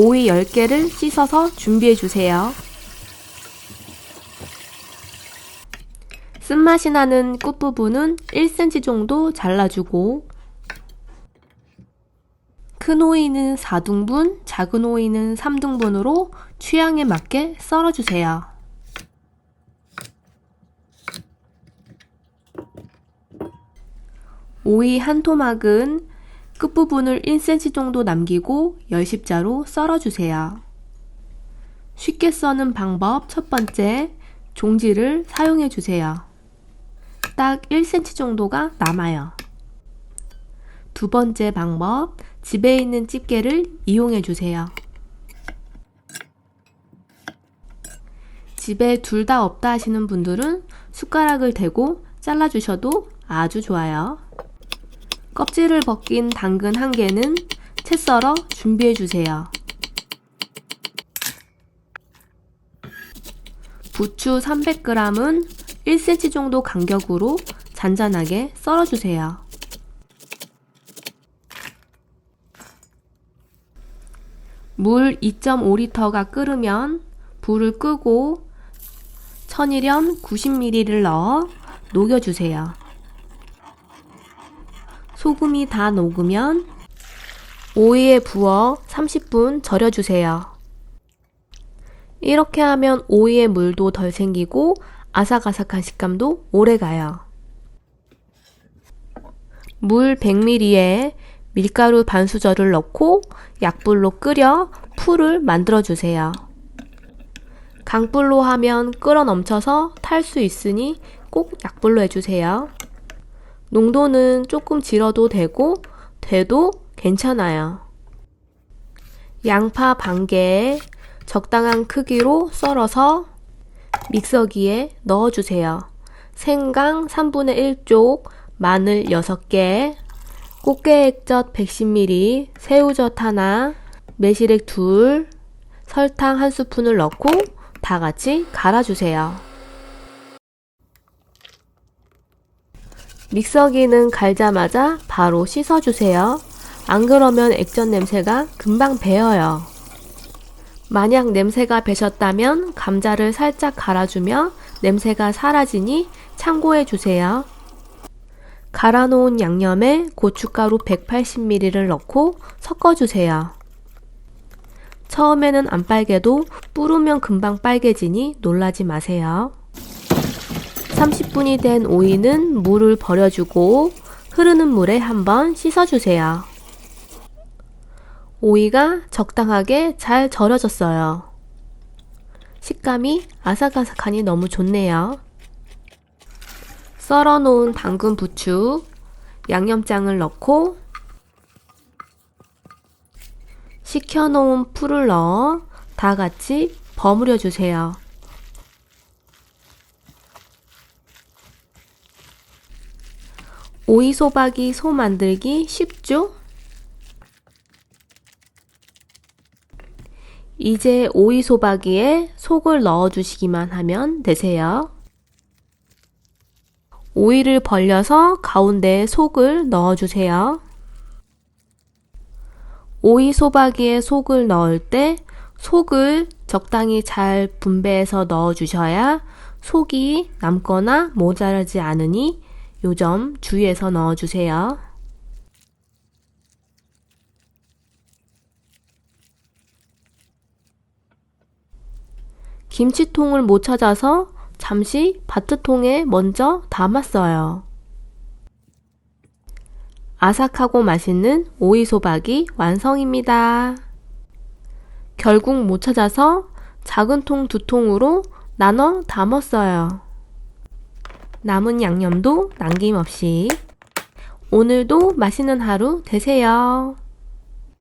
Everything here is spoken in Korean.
오이 10개를 씻어서 준비해 주세요. 쓴맛이 나는 끝부분은 1cm 정도 잘라주고 큰 오이는 4등분, 작은 오이는 3등분으로 취향에 맞게 썰어주세요. 오이 한 토막은 끝부분을 1cm 정도 남기고 열십자로 썰어주세요. 쉽게 써는 방법 첫 번째, 종지를 사용해 주세요. 딱 1cm 정도가 남아요. 두 번째 방법, 집에 있는 집게를 이용해 주세요. 집에 둘 다 없다 하시는 분들은 숟가락을 대고 잘라주셔도 아주 좋아요. 껍질을 벗긴 당근 한 개는 채 썰어 준비해 주세요. 부추 300g은 1cm 정도 간격으로 잔잔하게 썰어 주세요. 물 2.5리터가 끓으면 불을 끄고 천일염 90ml를 넣어 녹여주세요. 소금이 다 녹으면 오이에 부어 30분 절여주세요. 이렇게 하면 오이의 물도 덜 생기고 아삭아삭한 식감도 오래 가요. 물 100ml에 밀가루 반수저를 넣고 약불로 끓여 풀을 만들어 주세요. 강불로 하면 끓어 넘쳐서 탈 수 있으니 꼭 약불로 해주세요. 농도는 조금 질어도 되고 돼도 괜찮아요. 양파 반 개에 적당한 크기로 썰어서 믹서기에 넣어주세요. 생강 3분의 1쪽, 마늘 6개, 꽃게 액젓 110ml, 새우젓 하나, 매실액 둘, 설탕 한 스푼을 넣고 다 같이 갈아주세요. 믹서기는 갈자마자 바로 씻어주세요. 안 그러면 액젓 냄새가 금방 배어요. 만약 냄새가 배셨다면 감자를 살짝 갈아주며 냄새가 사라지니 참고해 주세요. 갈아놓은 양념에 고춧가루 180ml를 넣고 섞어주세요. 처음에는 안 빨개도 뿌르면 금방 빨개지니 놀라지 마세요. 30분이 된 오이는 물을 버려주고 흐르는 물에 한번 씻어주세요. 오이가 적당하게 잘 절여졌어요. 식감이 아삭아삭하니 너무 좋네요. 썰어 놓은 당근 부추, 양념장을 넣고 식혀 놓은 풀을 넣어 다 같이 버무려 주세요. 오이 소박이 소 만들기 쉽죠? 이제 오이 소박이에 속을 넣어 주시기만 하면 되세요. 오이를 벌려서 가운데에 속을 넣어 주세요. 오이 소박이에 속을 넣을 때 속을 적당히 잘 분배해서 넣어 주셔야 속이 남거나 모자라지 않으니 요점 주의해서 넣어 주세요. 김치통을 못 찾아서 잠시 바트통에 먼저 담았어요. 아삭하고 맛있는 오이소박이 완성입니다. 결국 못 찾아서 작은 통 두 통으로 나눠 담았어요. 남은 양념도 남김없이 오늘도 맛있는 하루 되세요.